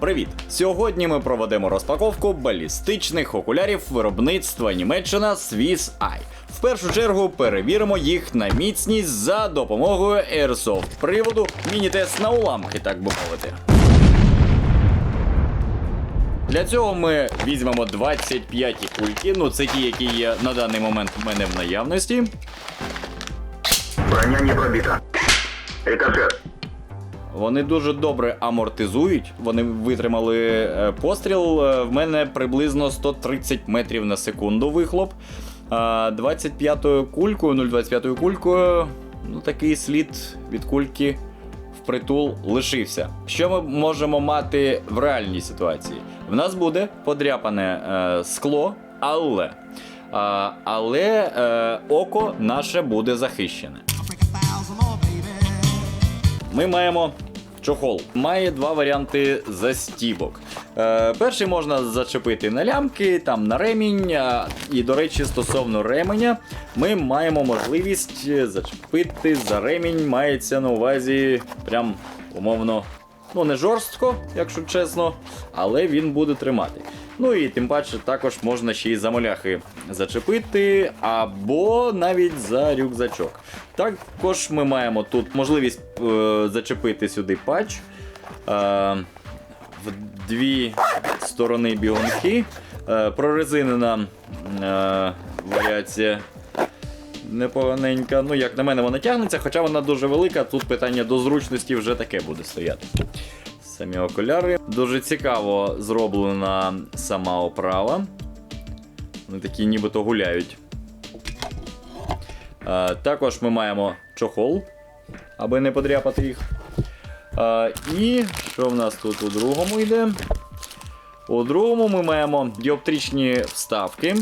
Привіт! Сьогодні ми проведемо розпаковку балістичних окулярів виробництва Німеччина Swiss Eye. В першу чергу перевіримо їх на міцність за допомогою Airsoft приводу, міні-тест на уламки, так би мовити. Для цього ми візьмемо 25 кульки, ну це ті, які є на даний момент в мене в наявності. Броня не пробита. Рикошет. Вони дуже добре амортизують. Вони витримали е, постріл. е, В мене приблизно 130 метрів на секунду вихлоп. 25-ю кулькою, 0,25 кулькою, ну такий слід від кульки впритул лишився. Що ми можемо мати в реальній ситуації? В нас буде подряпане е, скло, але, але е, око наше буде захищене. Ми маємо чохол. Має два варіанти застібок. Е, перший можна зачепити на лямки, там на ремінь. І, до речі, стосовно ременя, ми маємо можливість зачепити за ремінь, мається на увазі прям умовно. Ну, не жорстко, якщо чесно, але він буде тримати. Ну і тим паче також можна ще й за моляхи зачепити, або навіть за рюкзачок. Також ми маємо тут можливість е, зачепити сюди патч. Е, в дві сторони бігунки. Е, прорезинена е, варіація непоганенька. Ну, як на мене, вона тягнеться, хоча вона дуже велика. Тут питання до зручності вже таке буде стояти. Самі окуляри. Дуже цікаво зроблена сама оправа. Вони такі нібито гуляють. Е, також ми маємо чохол, аби не подряпати їх. Е, і що в нас тут у другому йде? У другому ми маємо діоптричні вставки.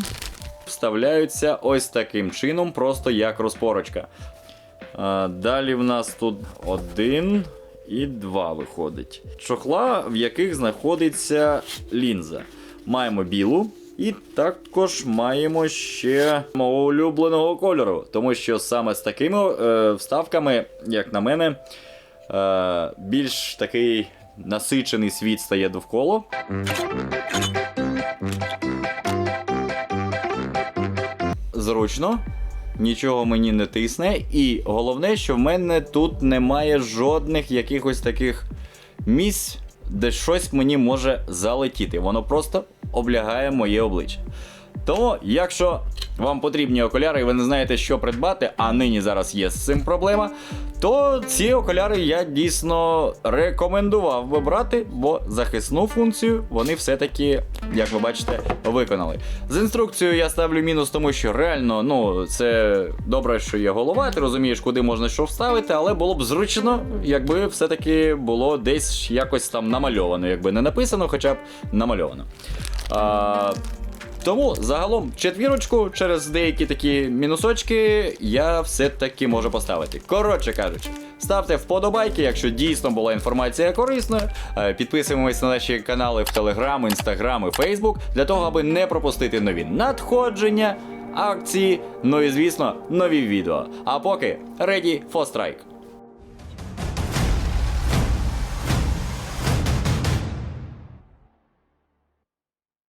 Вставляються ось таким чином, просто як розпорочка. Далі в нас тут один і два виходить. Чохла, в яких знаходиться лінза. Маємо білу. І також маємо ще мого улюбленого кольору, тому що саме з такими е, вставками, як на мене, е, більш такий насичений світ стає довкола. Зручно, нічого мені не тисне. І головне, що в мене тут немає жодних якихось таких місць, де щось мені може залетіти. Воно просто облягає моє обличчя. Тому, якщо вам потрібні окуляри і ви не знаєте, що придбати, а нині зараз є з цим проблема, то ці окуляри я дійсно рекомендував би брати, бо захисну функцію вони все-таки, як ви бачите, виконали. З інструкцією я ставлю мінус, тому що реально, ну, це добре, що є голова, ти розумієш, куди можна що вставити, але було б зручно, якби все-таки було десь якось там намальовано, якби не написано, хоча б намальовано. А, тому загалом четвірочку через деякі такі мінусочки я все-таки можу поставити. Коротше кажучи, ставте вподобайки, якщо дійсно була інформація корисною. Е, Підписуємось на наші канали в Телеграм, Інстаграм і Фейсбук для того, аби не пропустити нові надходження, акції, ну і звісно, нові відео. А поки ready for strike.